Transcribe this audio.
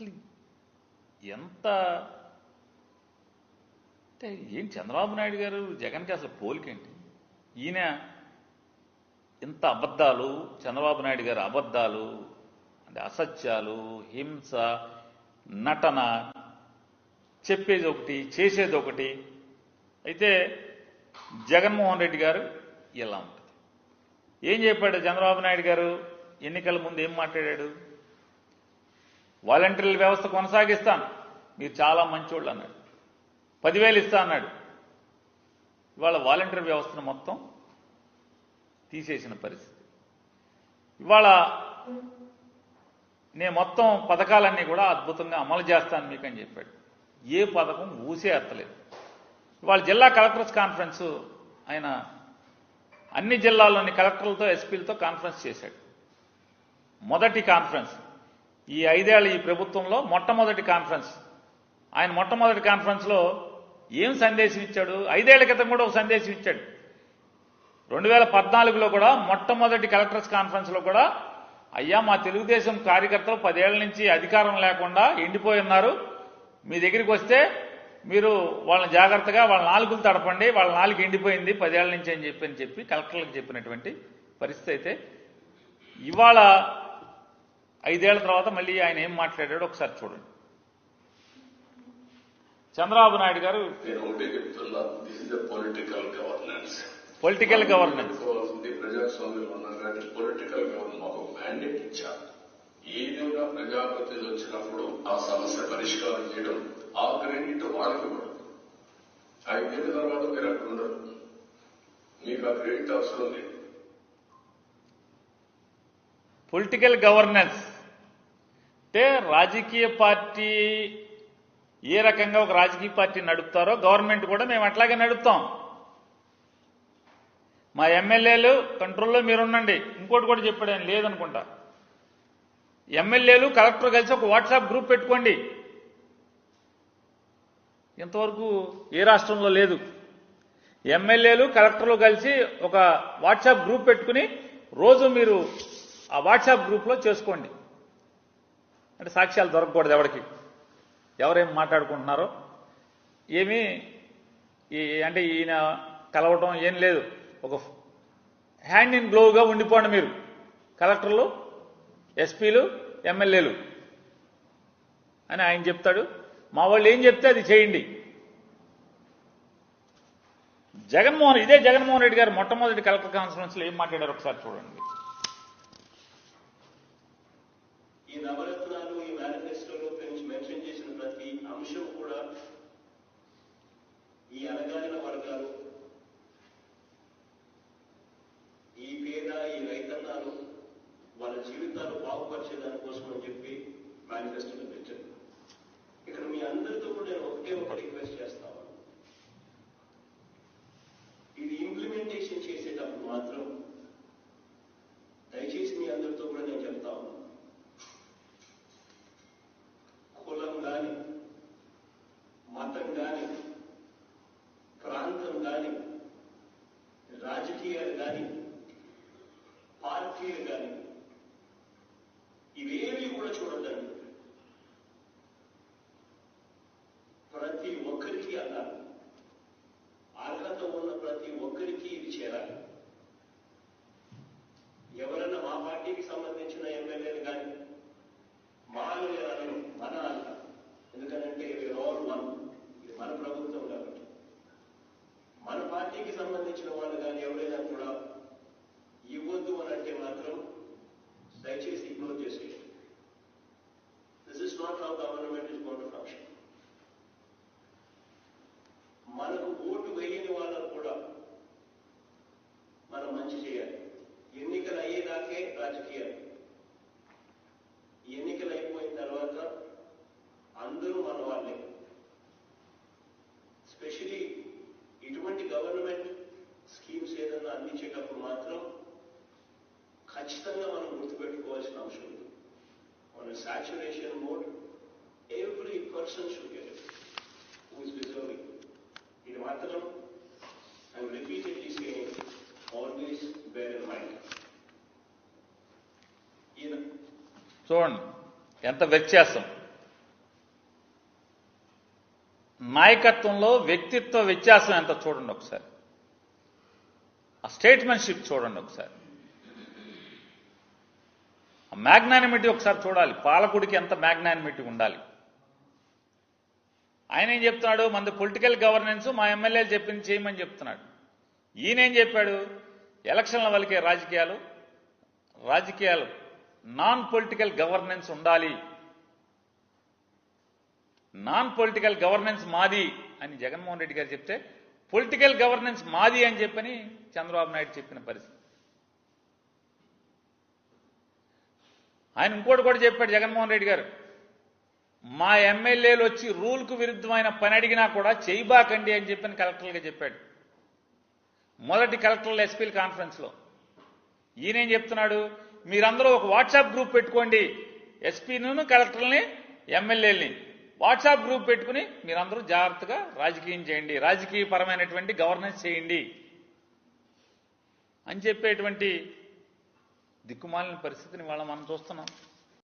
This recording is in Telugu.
అసలు ఎంత అంటే ఏం చంద్రబాబు నాయుడు గారు జగన్కి అసలు పోలికేంటి? ఈయన ఇంత అబద్ధాలు చంద్రబాబు నాయుడు గారు అబద్ధాలు అంటే అసత్యాలు హింస నటన చెప్పేది ఒకటి చేసేది ఒకటి. అయితే జగన్మోహన్ రెడ్డి గారు ఇలా ఉంటుంది. ఏం చెప్పాడు చంద్రబాబు నాయుడు గారు? ఎన్నికల ముందు ఏం మాట్లాడాడు? వాలంటీర్ల వ్యవస్థ కొనసాగిస్తాను. మీరు చాలా మంచోళ్ళు అన్నాడు. పదివేలు ఇస్తా అన్నాడు. ఇవాళ వాలంటీర్ వ్యవస్థను మొత్తం తీసేసిన పరిస్థితి. ఇవాళ నేను మొత్తం పథకాలన్నీ కూడా అద్భుతంగా అమలు చేస్తాను మీకు అని చెప్పాడు. ఏ పథకం ఊసే ఎత్తలేదు. ఇవాళ జిల్లా కలెక్టర్స్ కాన్ఫరెన్స్ ఆయన అన్ని జిల్లాల్లోని కలెక్టర్లతో ఎస్పీలతో కాన్ఫరెన్స్ చేశాడు. మొదటి కాన్ఫరెన్స్. ఈ ఐదేళ్ళ ఈ ప్రభుత్వంలో మొట్టమొదటి కాన్ఫరెన్స్. ఆయన మొట్టమొదటి కాన్ఫరెన్స్లో ఏం సందేశం ఇచ్చాడు? ఐదేళ్ళ క్రితం కూడా ఒక సందేశం ఇచ్చాడు. రెండు వేల పద్నాలుగులో కూడా మొట్టమొదటి కలెక్టర్స్ కాన్ఫరెన్స్లో కూడా అయ్యా మా తెలుగుదేశం కార్యకర్తలు పదేళ్ళ నుంచి అధికారం లేకుండా ఎండిపోయి ఉన్నారు మీ దగ్గరికి వస్తే మీరు వాళ్ళని జాగ్రత్తగా వాళ్ళ నాలుగులు తడపండి వాళ్ళ నాలుగు ఎండిపోయింది పదేళ్ళ నుంచి అని చెప్పి అని చెప్పి కలెక్టర్లకు చెప్పినటువంటి పరిస్థితి అయితే ఇవాళ ఐదేళ్ళ తర్వాత మళ్ళీ ఆయన ఏం మాట్లాడాడో ఒకసారి చూడండి. Chandrababu Naidu garu political governance political governance పెట్టుకోవాల్సింది ప్రజాస్వామ్యం ఉన్నాం కానీ పొలిటికల్ గవర్నెన్స్ మాకు మ్యాండేట్ ఇచ్చారు. ఏదైనా ప్రజాప్రతినిధులు వచ్చినప్పుడు ఆ సమస్య పరిష్కారం చేయడం ఆ క్రెడిట్ వాళ్ళకి ఇవ్వడం. ఐదేళ్ళ తర్వాత మీరు అక్కడ ఉండరు మీకు ఆ క్రెడిట్ అవసరం లేదు. పొలిటికల్ గవర్నెన్స్ అంటే రాజకీయ పార్టీ ఏ రకంగా ఒక రాజకీయ పార్టీ నడుపుతారో గవర్నమెంట్ కూడా మేము అట్లాగే నడుపుతాం. మా ఎమ్మెల్యేలు కంట్రోల్లో మీరు ఉండండి ఇంకోటి కూడా చెప్పాడు ఆయన లేదనుకుంటా. ఎమ్మెల్యేలు కలెక్టర్ కలిసి ఒక వాట్సాప్ గ్రూప్ పెట్టుకోండి. ఇంతవరకు ఏ రాష్ట్రంలో లేదు. ఎమ్మెల్యేలు కలెక్టర్లు కలిసి ఒక వాట్సాప్ గ్రూప్ పెట్టుకుని రోజు మీరు ఆ వాట్సాప్ గ్రూప్లో చేసుకోండి. అంటే సాక్ష్యాలు దొరకకూడదు ఎవరికి. ఎవరేం మాట్లాడుకుంటున్నారో. ఏమీ ఈ అంటే ఈయన కలవటం ఏం లేదు. ఒక హ్యాండ్ ఇన్ గ్లోవ్గా ఉండిపోండి మీరు. కలెక్టర్లు ఎస్పీలు ఎమ్మెల్యేలు. అని ఆయన చెప్తాడు. మా వాళ్ళు ఏం చెప్తే అది చేయండి. జగన్మోహన్ ఇదే జగన్మోహన్ రెడ్డి గారు మొట్టమొదటి కలెక్టర్ కాన్ఫరెన్స్లో ఏం మాట్లాడారు ఒకసారి చూడండి. ఈ నవరత్నాలు ఈ అనగారిన వర్గాలు ఈ పేద ఈ రైతన్నాలు వాళ్ళ జీవితాలు బాగుపరిచే దానికోసం అని చెప్పి మేనిఫెస్టోలో పెట్టారు. ఇక్కడ మీ అందరితో కూడా నేను ఒకటే ఒకటి saturation mode, every person should get it who is deserving. In matram, I am repeatedly saying, always bear in mind. చూడండి ఎంత వ్యత్యాసం నాయకత్వంలో వ్యక్తిత్వ వ్యత్యాసం ఎంత చూడండి ఒకసారి ఆ స్టేట్మెంట్షిప్ చూడండి ఒకసారి ఆ మ్యాగ్నానిమిటీ ఒకసారి చూడాలి. పాలకుడికి ఎంత మ్యాగ్నానిమిటీ ఉండాలి? ఆయన ఏం చెప్తున్నాడు? మనది పొలిటికల్ గవర్నెన్స్ మా ఎమ్మెల్యేలు చెప్పింది చేయమని చెప్తున్నాడు. ఈయనేం చెప్పాడు? ఎలక్షన్ల వలికే రాజకీయాలు రాజకీయాలు నాన్ పొలిటికల్ గవర్నెన్స్ ఉండాలి. నాన్ పొలిటికల్ గవర్నెన్స్ మాది అని జగన్మోహన్ రెడ్డి గారు చెప్తే పొలిటికల్ గవర్నెన్స్ మాది అని చెప్పని చంద్రబాబు నాయుడు చెప్పిన పరిస్థితి. ఆయన ఇంకోటి కూడా చెప్పాడు జగన్మోహన్ రెడ్డి గారు. మా ఎమ్మెల్యేలు వచ్చి రూల్కు విరుద్ధమైన పని అడిగినా కూడా చేయబాకండి అని చెప్పి కలెక్టర్లుగా చెప్పాడు. మొదటి కలెక్టర్ల ఎస్పీల కాన్ఫరెన్స్లో. ఈయనేం చెప్తున్నాడు? మీరందరూ ఒక వాట్సాప్ గ్రూప్ పెట్టుకోండి. ఎస్పీను కలెక్టర్ని ఎమ్మెల్యేలని వాట్సాప్ గ్రూప్ పెట్టుకుని మీరందరూ జాగ్రత్తగా రాజకీయం చేయండి. రాజకీయపరమైనటువంటి గవర్నెన్స్ చేయండి అని చెప్పేటువంటి దిక్కుమాలిన పరిస్థితిని వాళ్ళ మనం చూస్తున్నాం.